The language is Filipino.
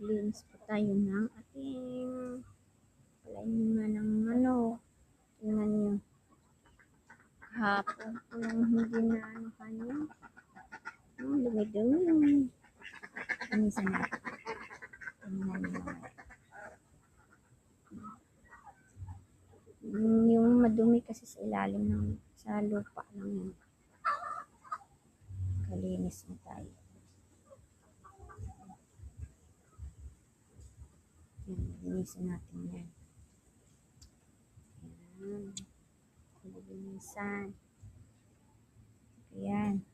maglinis po tayo ng ating palahinga ng ano. Tingnan nyo. Hapon po lang hindi na ano kanya. Oh, dumi-dumi. Linisan natin. Tingnan nyo. Mm, Yung madumi kasi sa ilalim ng sa lupa lang yun. Kalinis na tayo. Yan, linisan natin yan. Yan. Linisan. Ayan.